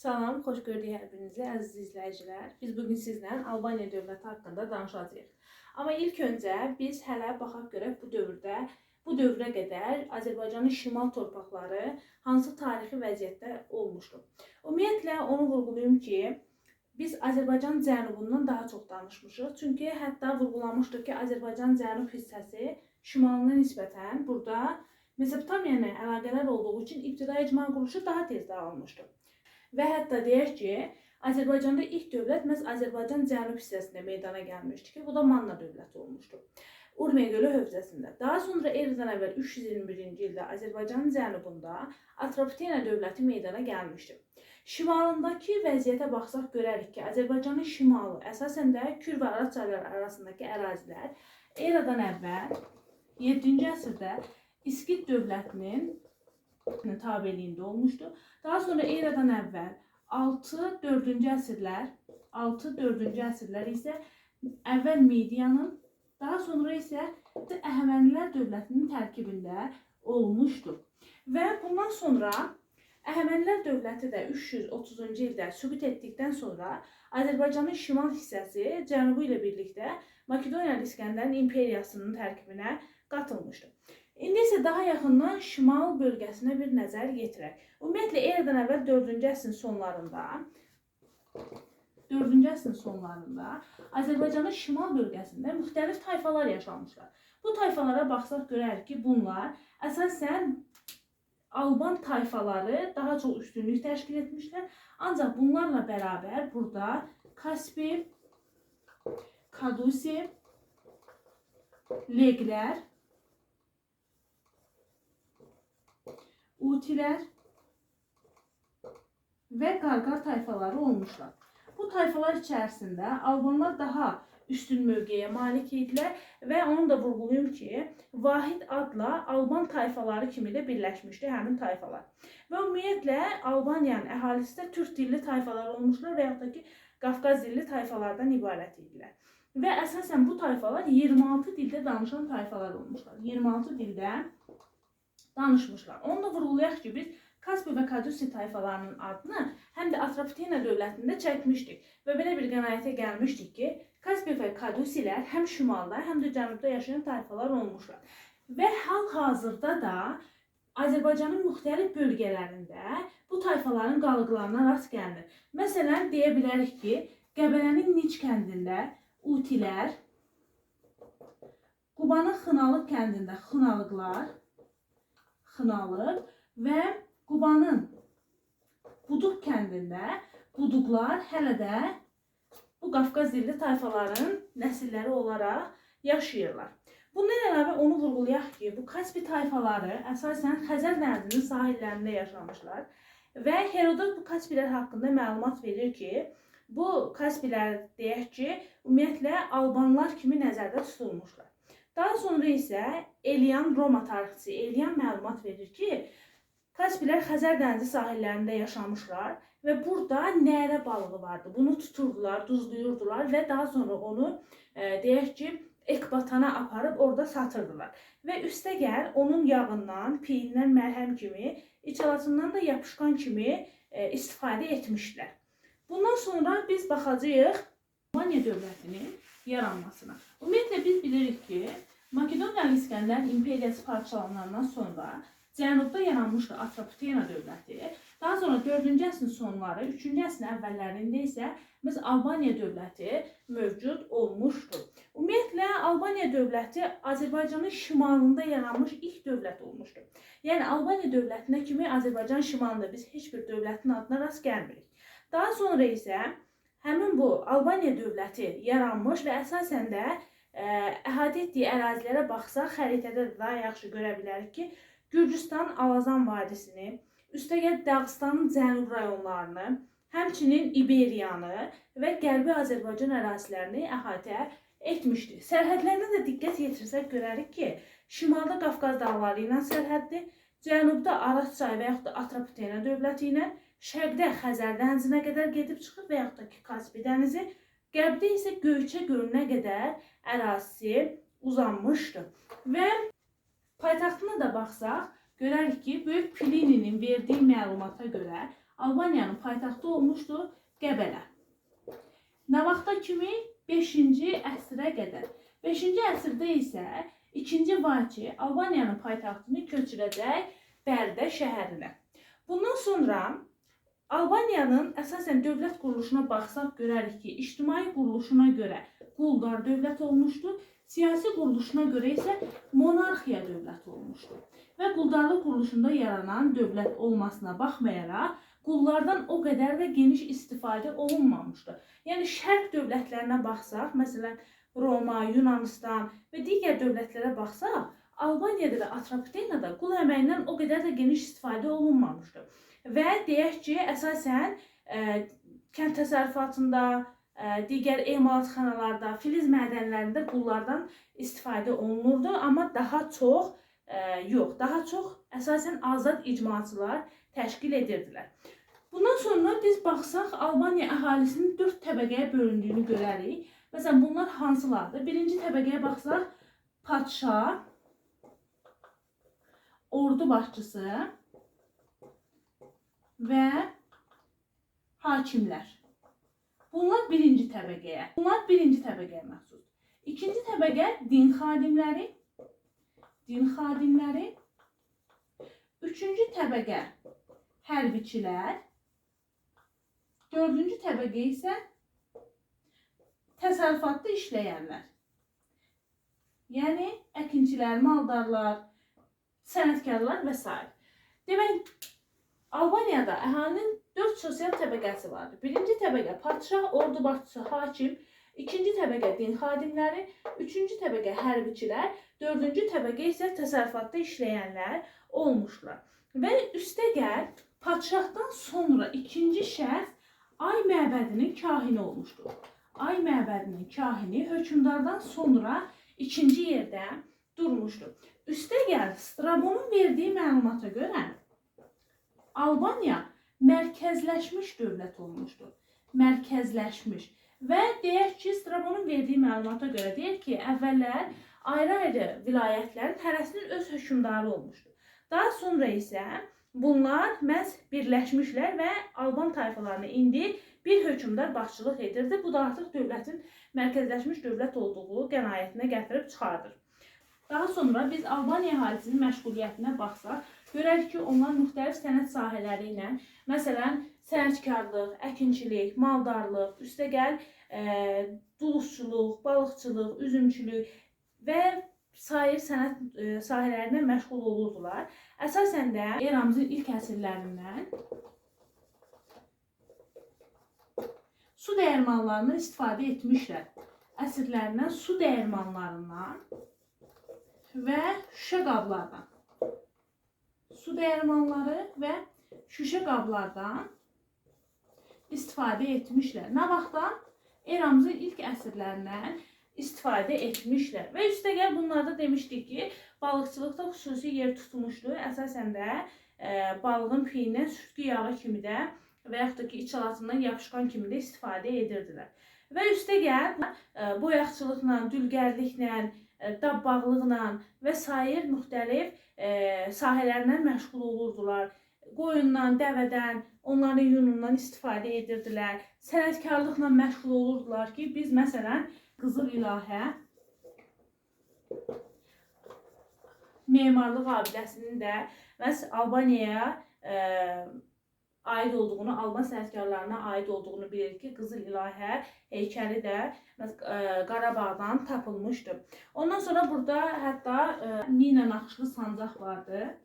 Salam, xoş gördük hər birinizi, əziz izləyicilər. Biz bugün sizlə Albaniya dövləti haqqında danışacağıq. Amma ilk öncə biz hələ baxaq görək bu dövrdə, bu dövrə qədər Azərbaycanın şimal torpaqları hansı tarixi vəziyyətdə olmuşdu. Ümumiyyətlə onu vurğulayım ki, biz Azərbaycan cənubundan daha çox danışmışıq. Çünki hətta vurğulamışdıq ki, Azərbaycan cənub hissəsi şimalına nisbətən burada Mesopotamiya ilə əlaqələr olduğu üçün ibtidai icma quruluşu daha tez dağılmışdı. Və hətta deyək ki, Azərbaycanda ilk dövlət məhz Azərbaycan cənub hissəsində meydana gəlmişdi ki, bu da Manna dövləti olmuşdu. Urmiya gölü hövzəsində. Daha sonra eradan əvvəl 321-ci ildə Azərbaycanın cənubunda Atropatena dövləti meydana gəlmişdi. Şimalındakı vəziyyətə baxsaq görərik ki, Azərbaycanın şimalı əsasən də Kür və Araz çayları arasındakı ərazilər eradan əvvəl 7-ci əsrdə İskit dövlətinin tabeliyində olmuşdu. Daha sonra eradan əvvəl 6-4-cü əsrlər, 6-4-cü əsrlər isə əvvəl Midiyanın, daha sonra isə Əhəmənilər dövlətinin tərkibində olmuşdur. Və bundan sonra Əhəmənilər dövləti də 330-cu ildə sübut etdikdən sonra Azərbaycanın şimal hissəsi cənubu ilə birlikdə Makedoniyalı İskəndərin imperiyasının tərkibinə qatılmışdı. İndi isə daha yaxından şimal bölgəsinə bir nəzər yetirək. Ümumiyyətlə eradan əvvəl 4-cü əsrin sonlarında 4-cü əsrin sonlarında Azərbaycanın şimal bölgəsində müxtəlif tayfalar yaşamışlar. Bu tayfalara baxsaq görərik ki, bunlar əsasən Alban tayfaları daha çox üstünlük təşkil etmişlər. Ancaq bunlarla bərabər burada Kaspi, Kadusi, Leglər, Utiler ve Gargar tayfaları olmuşlar. Bu tayfalar içerisinde Albanlar daha üstün mövqeyə malik idilər və onu da vurğulayım ki, Vahid adla Alban tayfaları kimi də birləşmişdi həmin tayfalar. Və ümumiyyətlə Albaniyanın əhalisi də türk dilli tayfalar olmuşlar və yaxud da ki, Qafqaz dilli tayfalardan ibarət idilər. Və əsasən bu tayfalar 26 dildə danışan tayfalar olmuşlar. 26 dildə danışmışlar. Onu da vurğulayaq ki, biz Kaspi və Kadusi tayfalarının adını həm də Atropatena dövlətində çəkmişdik və belə bir qənaətə gəlmişdik ki, Kaspi və Kadusilər həm şimalda, həm də cənubda yaşayan tayfalar olmuşlar. Və hal-hazırda da Azərbaycanın müxtəlif bölgələrində bu tayfaların qalıqlarına rast gəlinir. Məsələn, deyə bilərik ki, Qəbələnin Niç kəndində Utilər, Qubanın Xınalıq kəndində Xınalıqlar, Xınalıq və Qubanın Buduq kəndində Buduqlar hələ də bu Qafqaz dilli tayfaların nəsilləri olaraq yaşayırlar. Bundan əlavə onu vurğulayaq ki, bu Kaspi tayfaları əsasən Xəzər dənizinin sahillərində yaşamışlar və Herodot bu Kaspilər haqqında məlumat verir ki, bu Kaspilər deyək ki, ümumiyyətlə Albanlar kimi nəzərdə tutulmuşlar. Daha sonra isə Elian Roma tarixçisi Elian məlumat verir ki, Kaspilər Xəzər dənizi sahillərində yaşamışlar və burada nərə balığı vardı. Bunu tuturdular, duzluyurdular və daha sonra onu e, deyək ki, Ekbatana aparıb orada satırdılar. Və üstəgəl onun yağından, piyindən mərhəm kimi, içalatından da yapışqan kimi e, istifadə etmişlər. Bundan sonra biz baxacağıq Albaniya dövlətinin yaranmasına. Ümumiyyətlə biz bilirik ki, Makedoniyalı İskəndər imperiyası parçalanandan sonra cənubda yaranmışdı Atropatena dövləti. Daha sonra 4-cü əsrin sonları, 3-cü əsrin əvvəllərində isə biz Albaniya dövləti mövcud olmuşdu. Ümumiyyətlə Albaniya dövləti Azərbaycanın şimalında yaranmış ilk dövlət olmuşdu. Yəni Albaniya dövlətinə kimi Azərbaycan şimalında biz heç bir dövlətin adına rast gəlmirik. Daha sonra isə həmin bu Albaniya dövləti yaranmış və əsasən də əhatə etdiyi ərazilərə baxsaq, xəritədə də daha yaxşı görə bilərik ki, Gürcüstan Alazan vadisini, üstəgəl Dağıstanın cənub rayonlarını, həmçinin İberiyanı və Qərbi Azərbaycan ərazilərini əhatə etmişdi. Sərhədlərinə də diqqət yetirsək görərik ki, şimalda Qafqaz dağları ilə sərhəddir, cənubda Araz çayı və yaxud da Atropatena dövləti ilə, şərqdə Xəzər dənizinə qədər gedib çıxır və yaxud da ki, Kaspi dənizi, Qərbdə isə Göyçə gölünə qədər ərazisi uzanmışdı. Və paytaxtına da baxsaq, görərik ki, Böyük Plininin verdiyi məlumata görə Albaniyanın paytaxtı olmuşdu Qəbələ. Nə vaxta kimi 5-ci əsrə qədər. 5-ci əsrdə isə 2-ci Vaki Albaniyanın paytaxtını köçürəcək Bərdə şəhərinə. Bundan sonra Albaniyanın əsasən dövlət quruluşuna baxsaq görərik ki, ictimai quruluşuna görə quldar dövlət olmuşdu, siyasi quruluşuna görə isə monarxiya dövləti olmuşdu. Və quldarlıq quruluşunda yaranan dövlət olmasına baxmayaraq, qullardan o qədər də geniş istifadə olunmamışdı. Yəni şərq dövlətlərinə baxsaq, məsələn Roma, Yunanistan və digər dövlətlərə baxsaq, Albaniyada və Atropatenada qul əməyindən o qədər də geniş istifadə olunmamışdı. Və deyək ki, əsasən ə, kənd təsərrüfatında, ə, digər emalatxanalarda, filiz mədənlərində qullardan istifadə olunurdu, amma daha çox ə, yox, daha çox əsasən azad icmaçılar təşkil edirdilər. Bundan sonra biz baxsaq Albaniya əhalisinin 4 təbəqəyə bölündüyünü görərik. Məsələn, bunlar hansılardır? Birinci təbəqəyə baxsaq, padşah, ordu başçısı və hakimlər. Bunlar birinci təbəqəyə. Bunlar birinci təbəqəyə məxsus. İkinci təbəqə din xadimləri, din xadimləri. Üçüncü təbəqə hərbiçilər. Dördüncü təbəqə isə təsərrüfatda işləyənlər. Yəni əkinçilər, maldarlar, sənətkarlar və s. Demək, Albaniyada əhalinin 4 sosial təbəqəsi vardı. Birinci təbəqə padşah, ordu başçısı, hakim, ikinci təbəqə din xadimləri, üçüncü təbəqə hərbiçilər, dördüncü təbəqə isə təsərrüfatda işləyənlər olmuşlar. Və üstəgəl padşahdan sonra ikinci şəxs ay məbədinin kahini olmuşdur. Ay məbədinin kahini hökmdardan sonra ikinci yerdə durmuşdur. Üstəgəl Strabonun verdiyi məlumata görə Albaniya mərkəzləşmiş dövlət olmuşdur. Mərkəzləşmiş. Və deyək ki, Strabonun verdiyi məlumata görə deyək ki, əvvəllər ayrı-ayrı vilayətlərin hərəsinin öz hökmdarı olmuşdur. Daha sonra isə bunlar məhz birləşmişlər və Alban tayfalarına indi bir hökmdar başçılıq edirdi. Bu da artıq dövlətin mərkəzləşmiş dövlət olduğu qənaətinə gətirib çıxardır. Daha sonra biz Albaniya əhalisinin məşğuliyyətinə baxsaq, görərik ki, onlar müxtəlif sənət sahələri ilə, məsələn, sənətkarlıq, əkinçilik, maldarlıq, üstəgəl e, dulusçuluq, balıqçılıq, üzümçülük və sair sənət e, sahələrindən məşğul olurdular. Əsasən də eramızın ilk əsrlərindən su dəyirmanlarından istifadə etmişlər. Əsrlərindən su dəyirmanlarından və şüşə qablardan. Su dəyirmanları və şüşə qablardan istifadə etmişlər. Nə vaxtdan? Eramızın ilk əsrlərindən istifadə etmişlər. Və üstəgəl bunlarda demişdik ki, balıqçılıqda xüsusi yer tutmuşdu. Əsasən də e, balığın piyindən sütkü yağı kimi də və yaxud da ki, içalatından yapışqan kimi də istifadə edirdilər. Və üstəgəl e, boyaqçılıqla, dülgərliklə, e, dabbağlıqla və sair müxtəlif e, sahələrlə məşğul olurdular. Qoyundan, dəvədən, onların yunundan istifadə edirdilər. Sənətkarlıqla məşğul olurdular ki, biz məsələn Qızıl İlahə memarlıq abidəsinin də məhz Albaniyaya e, aid olduğunu, Alban sənətkarlarına aid olduğunu bilirik ki, Qızıl İlahə heykəli də e, Qarabağdan tapılmışdı. Ondan sonra burada hətta e, Mina naxışlı sancaq vardı.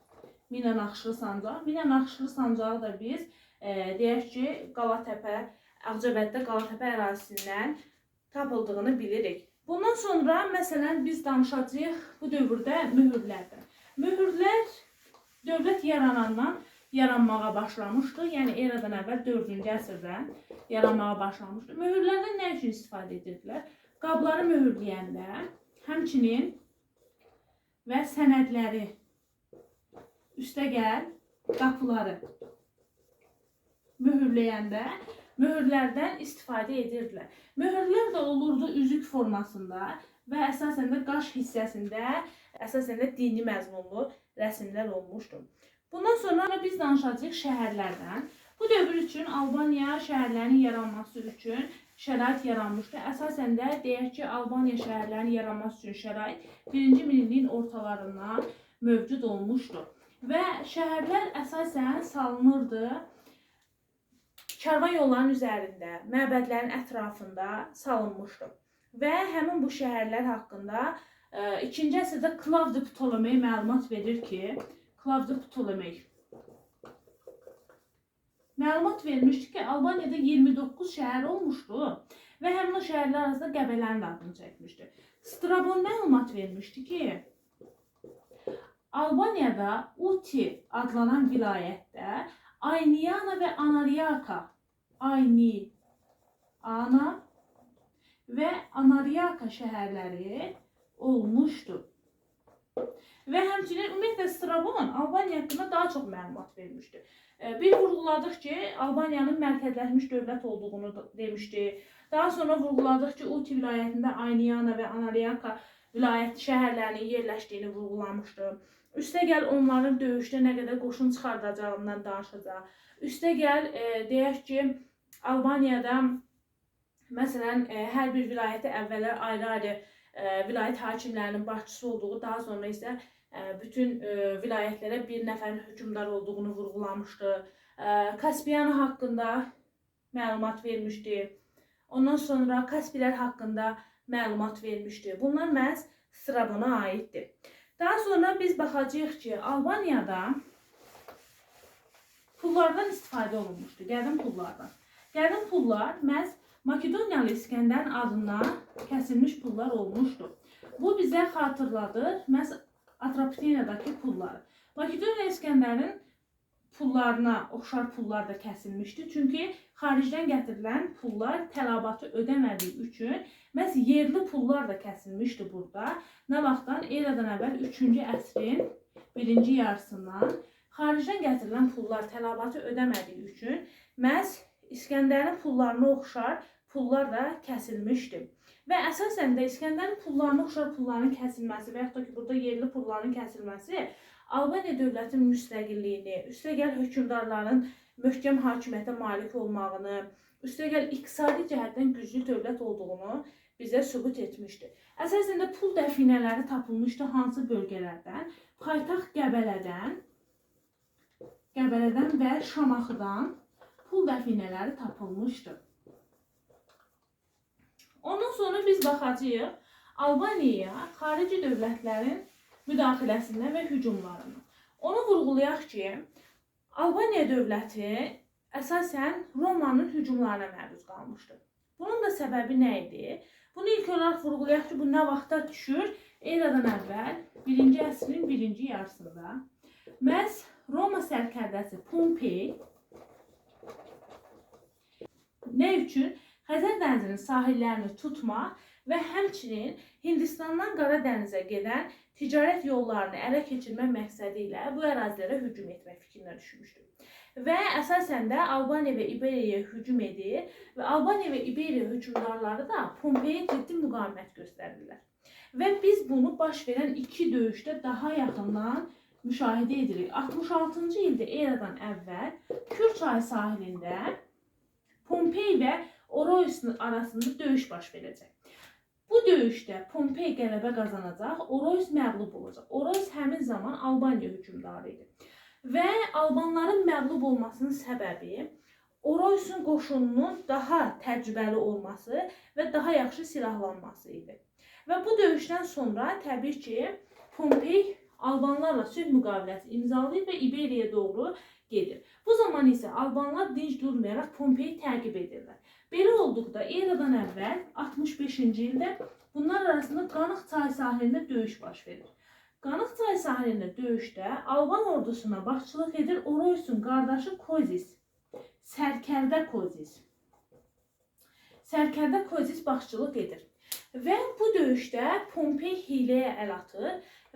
Mina naxışlı sancaq. Mina naxışlı sancağı da biz e, deyək ki, Qalatəpə, Ağcabəddə Qalatəpə ərazisindən tapıldığını bilirik. Bundan sonra məsələn biz danışacağıq bu dövrdə mühürlərdən. Mühürlər dövlət yaranandan yaranmağa başlamışdı. Yəni eradan əvvəl 4-cü əsrdən yaranmağa başlamışdı. Möhürlərdən nə üçün istifadə edirdilər? Qabları möhürləyəndə, həmçinin və sənədləri üstəgəl qapıları möhürləyəndə möhürlərdən istifadə edirdilər. Möhürlər də olurdu üzük formasında və əsasən də qaş hissəsində əsasən də dini məzmunlu rəsmlər olmuşdu. Bundan sonra biz danışacağıq şəhərlərdən. Bu dövr üçün Albaniya şəhərlərinin yaranması üçün şərait yaranmışdı. Əsasən də deyək ki, Albaniya şəhərlərinin yaranması üçün şərait 1-ci minilliyin ortalarından mövcud olmuşdu. Və şəhərlər əsasən salınırdı karvan yollarının üzərində, məbədlərin ətrafında salınmışdı. Və həmin bu şəhərlər haqqında e, 2-ci əsrdə Klavdi Ptolemey məlumat verir ki, Klavdi Ptolemey məlumat vermişdi ki, Albaniyada 29 şəhər olmuşdu və həmin o şəhərlər arasında Qəbələnin adını çəkmişdi. Strabon məlumat vermişdi ki, Albaniyada Uti adlanan vilayətdə Ayniyana və Anariaka Ayni Ana və Anariaka şəhərləri olmuşdu. Və həmçinin ümumiyyətlə Strabon Albaniya haqqında daha çox məlumat vermişdi. E, Bir vurğuladıq ki, Albaniyanın mərkəzləşmiş dövlət olduğunu demişdi. Daha sonra vurğuladıq ki, Uti vilayətində Ayniyana və Anariaka vilayət şəhərlərinin yerləşdiyini vurğulamışdı. Üstəgəl onların döyüşdə nə qədər qoşun çıxardacağından danışacaq. Üstəgəl e, deyək ki, Albaniyada məsələn e, hər bir vilayətə əvvəllər ayrı-ayrı e, vilayət hakimlərinin başçısı olduğu, daha sonra isə e, bütün e, bir nəfərin hökmdar olduğunu vurğulamışdı. E, Kaspiyana haqqında məlumat vermişdi. Ondan sonra Kaspilər haqqında məlumat vermişdi. Bunlar məhz Strabona aiddir. Daha sonra biz baxacağıq ki, Albaniyada pullardan istifadə olunmuşdu, qədim pullardan. Qədim pullar məhz Makedoniyalı İskəndərin adından kəsilmiş pullar olmuşdu. Bu bizə xatırladır məhz Atropatenadakı pulları. Makedoniya İskəndərin pullarına oxşar pullar da kəsilmişdi. Çünki xaricdən gətirilən pullar tələbatı ödəmədiyi üçün məhz yerli pullar da kəsilmişdi burada. Nə vaxtdan? Eradan əvvəl 3-cü əsrin birinci yarısından xaricdən gətirilən pullar tələbatı ödəmədiyi üçün məhz İskəndərin pullarına oxşar pullar da kəsilmişdi. Və əsasən də İskəndərin pullarına oxşar pulların kəsilməsi və yaxud da ki, burada yerli pulların kəsilməsi Albaniya dövlətinin müstəqilliyini, üstəgəl hökmdarların möhkəm hakimiyyətə malik olmağını, üstəgəl iqtisadi cəhətdən güclü dövlət olduğunu bizə sübut etmişdi. Əsasən də pul dəfinələri tapılmışdı hansı bölgələrdən? Paytaxt Qəbələdən, Qəbələdən və Şamaxıdan pul dəfinələri tapılmışdı. Ondan sonra biz baxacağıq Albaniyaya xarici dövlətlərin müdaxiləsindən və hücumlarından. Onu vurğulayaq ki, Albaniya dövləti əsasən Romanın hücumlarına məruz qalmışdı. Bunun da səbəbi nə idi? Bunu ilk olaraq vurğulayaq ki, bu nə vaxtda düşür? Eradan əvvəl 1-ci əsrin 1-ci yarısında məhz Roma sərkərdəsi Pompey nə üçün Xəzər dənizinin sahillərini tutmaq və həmçinin Hindistandan Qara dənizə gedən ticarət yollarını ələ keçirmək məqsədi bu ərazilərə hücum etmək fikrinə düşmüşdü. Və əsasən də Albaniya və İberiyaya hücum edir və Albaniya və İberiya hökmdarları da Pompeyə ciddi müqavimət göstərirlər. Və biz bunu baş verən iki döyüşdə daha yaxından müşahidə edirik. 66-cı ildə eradan əvvəl Kür çayı Pompey və Oroys arasında döyüş baş verəcək. Bu döyüşdə Pompey qələbə qazanacaq, Oroys məğlub olacaq. Oroys həmin zaman Albaniya hökmdarı idi. Və Albanların məğlub olmasının səbəbi Oroysun qoşununun daha təcrübəli olması və daha yaxşı silahlanması idi. Və bu döyüşdən sonra təbii ki, Pompey Albanlarla sülh müqaviləsi imzalayır və İberiyaya doğru gedir. Bu zaman isə Albanlar dinc durmayaraq Pompeyi təqib edirlər. Belə olduqda eradan əvvəl 65-ci ildə bunlar arasında Qanıq çayı sahilində döyüş baş verir. Qanıq çayı sahilində döyüşdə Alban ordusuna başçılıq edir Oroysun qardaşı Kozis. Sərkərdə Kozis. Sərkərdə Kozis başçılıq edir. Və bu döyüşdə Pompey hiləyə əl atır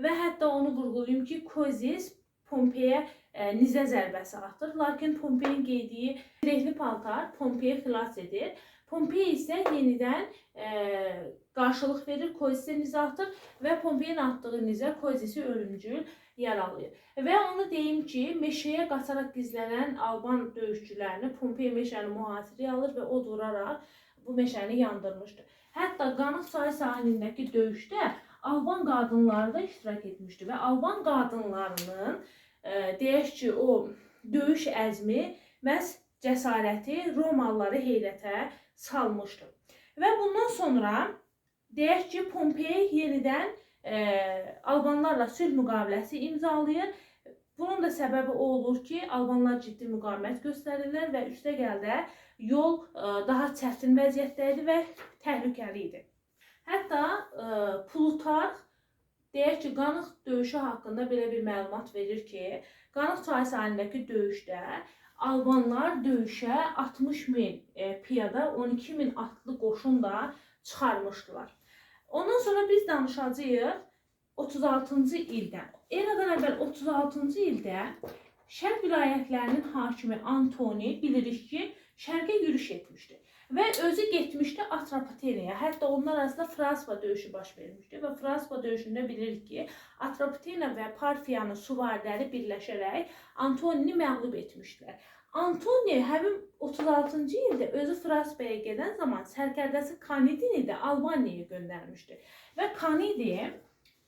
və hətta onu vurğulayım ki, Kozis Pompeyə e, nizə zərbəsi atır. Lakin Pompeyin geydiyi zirehli paltar Pompeyi xilas edir. Pompey isə yenidən e, qarşılıq verir, Kozisə nizə atır və Pompeyin atdığı nizə Kozisi ölümcül yer alır. Və onu deyim ki, meşəyə qaçaraq gizlənən Alban döyüşçülərini Pompey meşəni mühasirəyə alır və od vuraraq bu meşəni yandırmışdı. Hətta Qanıq çayı sahilindəki döyüşdə Alban qadınları da iştirak etmişdi və Alban qadınlarının e, deyək ki, o döyüş əzmi, məhz cəsarəti Romalıları heyrətə salmışdı. Və bundan sonra deyək ki, Pompey yenidən e, Albanlarla sülh müqaviləsi imzalayır. Bunun da səbəbi o olur ki, Albanlar ciddi müqavimət göstərirlər və üstəgəl də yol e, daha çətin vəziyyətdə idi və təhlükəli idi. Hətta e, Plutarx deyək ki, Qanıq döyüşü haqqında belə bir məlumat verir ki, Qanıq çayı sahilindəki döyüşdə Albanlar döyüşə 60 min e, piyada, 12 min atlı qoşun da çıxarmışdılar. Ondan sonra biz danışacağıq 36-cı ildən. Eradan əvvəl 36-cı ildə Şərq vilayətlərinin hakimi Antoni bilirik ki, şərqə yürüş etmişdi və özü getmişdi Atropatenaya. Hətta onlar arasında Fransva döyüşü baş vermişdi və Fransva döyüşündə bilirik ki, Atropatena və Parfiyanın süvariləri birləşərək Antonini məğlub etmişdilər. Antoni həmin 36-cı ildə özü Fransvaya gedən zaman sərkərdəsi Kanidini də Albaniyaya göndərmişdi. Və Kanidi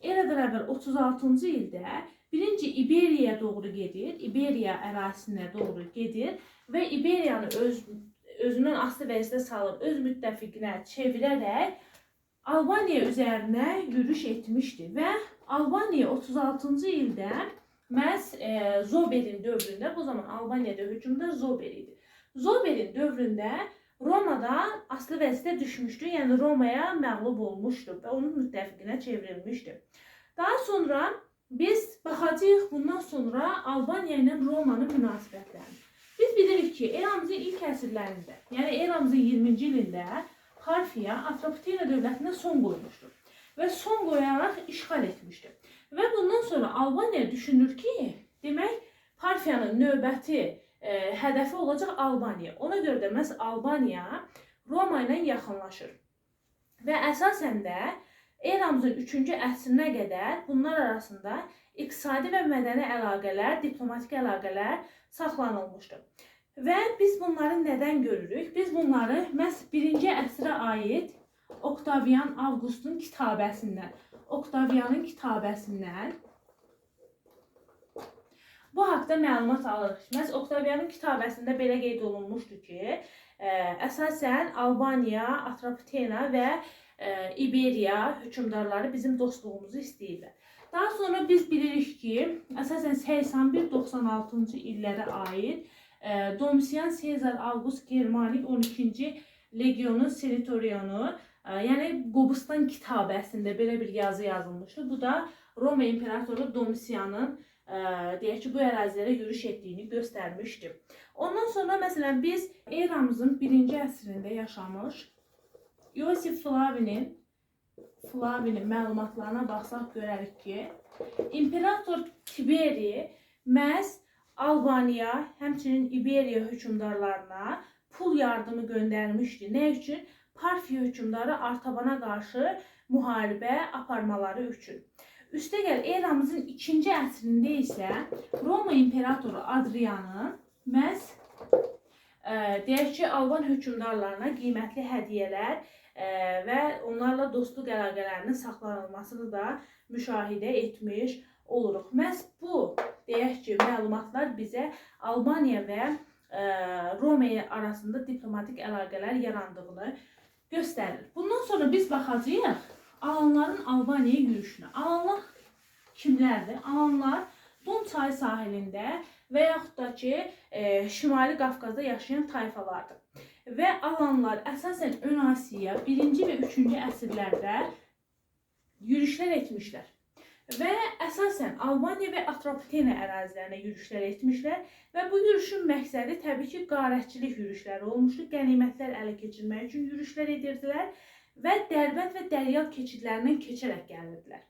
eradan əvvəl 36-cı ildə birinci İberiyaya doğru gedir, İberiya ərazisinə doğru gedir və İberiyanı öz özünün aslı vəziyyətə salıb öz müttəfiqinə çevirərək Albaniya üzərinə yürüş etmişdi və Albaniya 36-cı ildə məhz e, Zoberin dövründə, bu zaman Albaniyada hökmdar Zober idi. Zoberin dövründə Romada aslı vəziyyətə düşmüşdü, yəni Romaya məğlub olmuşdu və onun müttəfiqinə çevrilmişdi. Daha sonra biz baxacağıq bundan sonra Albaniya ilə Romanın münasibətlərini. Biz bilirik ki, eramızın ilk əsrlərində, yəni eramızın 20-ci ilində Parfiya Atropatena dövlətinə son qoymuşdur və son qoyaraq işğal etmişdi. Və bundan sonra Albaniya düşünür ki, demək Parfiyanın növbəti e, hədəfi olacaq Albaniya. Ona görə də məhz Albaniya Roma ilə yaxınlaşır. Və əsasən də eramızın 3-cü əsrinə qədər bunlar arasında iqtisadi və mədəni əlaqələr, diplomatik əlaqələr saxlanılmışdı. Və biz bunları nədən görürük? Biz bunları məhz 1-ci əsrə aid Oktavian Avqustun kitabəsindən, Oktavianın kitabəsindən bu haqqda məlumat alırıq. Məhz Oktavianın kitabəsində belə qeyd olunmuşdu ki, ə, əsasən Albaniya, Atropatena və ə, İberiya hökmdarları bizim dostluğumuzu istəyirlər. Daha sonra biz bilirik ki, əsasən 81-96-cı illərə aid e, Domisian Sezar August Germanik 12-ci legionun Seritorionu, e, yəni Qobustan kitabəsində belə bir yazı yazılmışdı. Bu da Roma imperatoru Domisianın e, deyək ki, bu ərazilərə yürüş etdiyini göstərmişdi. Ondan sonra məsələn biz eramızın 1-ci əsrində yaşamış Yosif Flavinin Flavinin məlumatlarına baxsaq görərik ki, İmperator Tiberi məhz Albaniya, həmçinin İberiya hökmdarlarına pul yardımı göndərmişdi. Nə üçün? Parfiya hökmdarı Artabana qarşı müharibə aparmaları üçün. Üstəgəl eramızın 2-ci əsrində isə Roma imperatoru Adrianın məhz ə, deyək ki, Alban hökmdarlarına qiymətli hədiyyələr ə, və onlarla dostluq əlaqələrinin saxlanılmasını da müşahidə etmiş oluruq. Məhz bu deyək ki, məlumatlar bizə Albaniya və Roma arasında diplomatik əlaqələr yarandığını göstərir. Bundan sonra biz baxacağıq Alanların Albaniyaya yürüşünə. Alanlar kimlərdir? Alanlar Don çayı sahilində və yaxud da ki, e, Şimali Qafqazda yaşayan tayfalardır. Və Alanlar əsasən Ön Asiya 1-ci və 3-cü əsrlərdə yürüşlər etmişlər. Və əsasən Albaniya və Atropatena ərazilərinə yürüşlər etmişlər və bu yürüşün məqsədi təbii ki, qarətçilik yürüşləri olmuşdu. Qənimətlər ələ keçirmək üçün yürüşlər edirdilər və Dərbənd və Dəryal keçidlərindən keçərək gəlirdilər.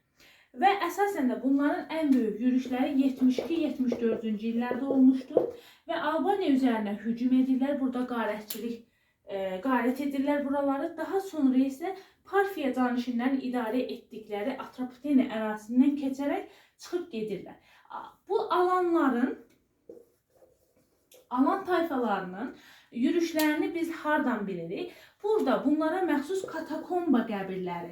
Və əsasən də bunların ən böyük yürüşləri 72-74-cü illərdə olmuşdu və Albaniya üzərinə hücum edirlər. Burada qarətçilik e, qarət edirlər buraları. Daha sonra isə Parfiya canişinlərin idarə etdikləri Atropatena ərazisindən keçərək çıxıb gedirlər. Bu alanların alan tayfalarının yürüşlərini biz hardan bilirik? Burada bunlara məxsus katakomba qəbirləri,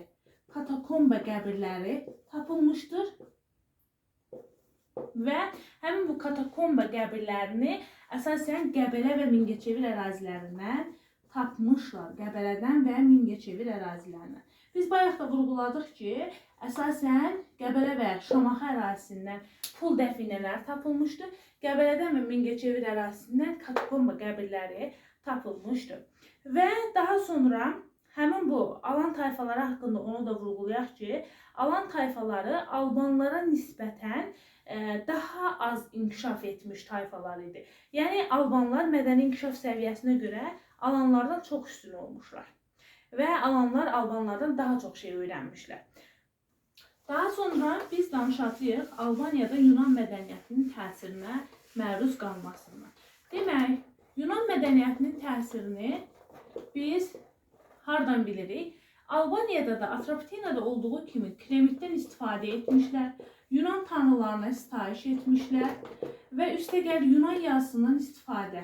katakomba qəbirləri tapılmışdır. Və həmin bu katakomba qəbirlərini əsasən Qəbələ və Mingəçevir ərazilərindən tapmışlar. Qəbələdən və Mingəçevir ərazilərindən. Biz bayaq da vurğuladıq ki, əsasən Qəbələ və Şamaxı ərazisindən pul dəfinələr tapılmışdı. Qəbələdən və Mingəçevir ərazisindən katakomba qəbirləri tapılmışdı. Və daha sonra həmin bu alan tayfaları haqqında onu da vurğulayaq ki, alan tayfaları Albanlara nisbətən e, daha az inkişaf etmiş tayfalar idi. Yəni Albanlar mədəni inkişaf səviyyəsinə görə alanlardan çox üstün olmuşlar. Və alanlar Albanlardan daha çox şey öyrənmişlər. Daha sonra biz danışacağıq Albaniyada Yunan mədəniyyətinin təsirinə məruz qalmasından. Demək, Yunan mədəniyyətinin təsirini biz hardan bilirik? Albaniyada da Atropatenada olduğu kimi kremitdən istifadə etmişlər. Yunan tanrılarına sitayiş etmişlər və üstəgəl Yunan yazısından istifadə.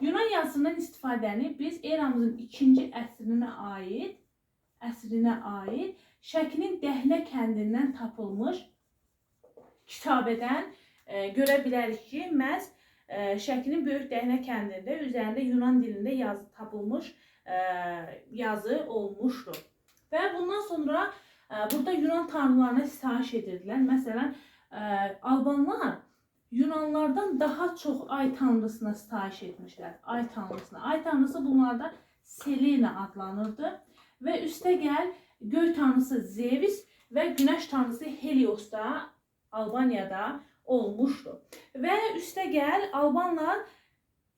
Yunan yazısından istifadəni biz eramızın 2-ci əsrinə aid əsrinə aid Şəkinin Dəhnə kəndindən tapılmış kitabədən e, görə bilərik ki, məhz e, Şəkinin Böyük Dəhnə kəndində üzərində Yunan dilində yazı tapılmış e, yazı olmuşdur. Və bundan sonra e, burada Yunan tanrılarına sitayiş edirdilər. Məsələn, e, Albanlar Yunanlardan daha çox ay tanrısına sitayiş etmişlər. Ay tanrısına. Ay tanrısı bunlarda Selena adlanırdı və üstəgəl göy tanrısı Zeus və günəş tanrısı Helios da Albaniyada olmuşdu. Və üstəgəl Albanlar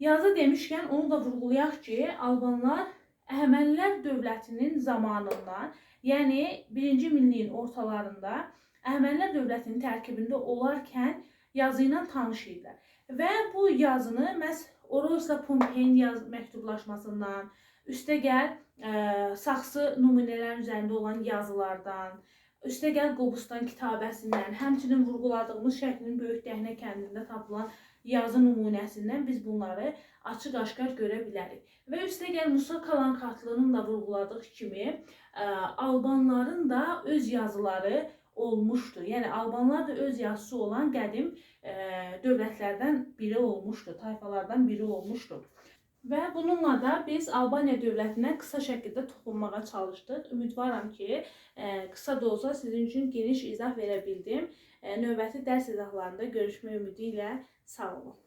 yazı demişkən onu da vurğulayaq ki, Albanlar Əhəmənilər dövlətinin zamanından, yəni 1-ci minliyin ortalarında Əhəmənilər dövlətinin tərkibində olarkən yazı ilə tanış idilər. Və bu yazını məhz Orosla Pompeyin yaz məktublaşmasından, üstəgəl ə, saxsı nümunələrin üzərində olan yazılardan, üstəgəl Qobustan kitabəsindən, həmçinin vurğuladığımız şəklin böyük dəhnə kəndində tapılan yazı nümunəsindən biz bunları açıq-aşkar görə bilərik. Və üstəgəl Musa Kalankatlının da vurğuladığı kimi, ə, Albanların da öz yazıları olmuşdu. Yəni Albanlar da öz yazısı olan qədim ə, dövlətlərdən biri olmuşdu, tayfalardan biri olmuşdu. Və bununla da biz Albaniya dövlətinə qısa şəkildə toxunmağa çalışdıq. Ümidvaram ki, ə, qısa da olsa sizin üçün geniş izah verə bildim. Ə, Növbəti dərs izahlarında görüşmək ümidi ilə sağ olun.